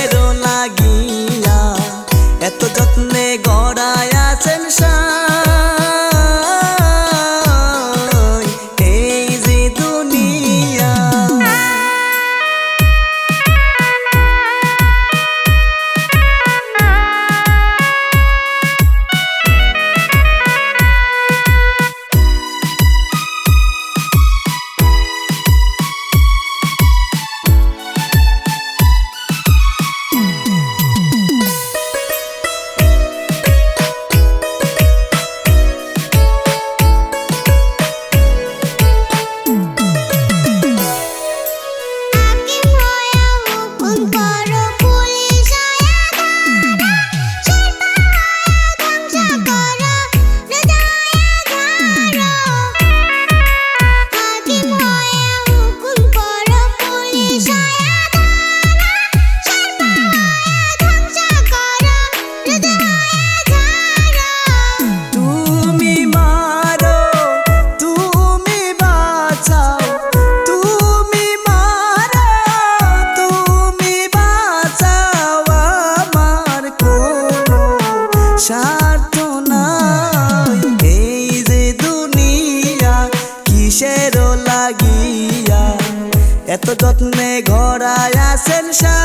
vedo la এত যত্নে ঘরায় আছেন সা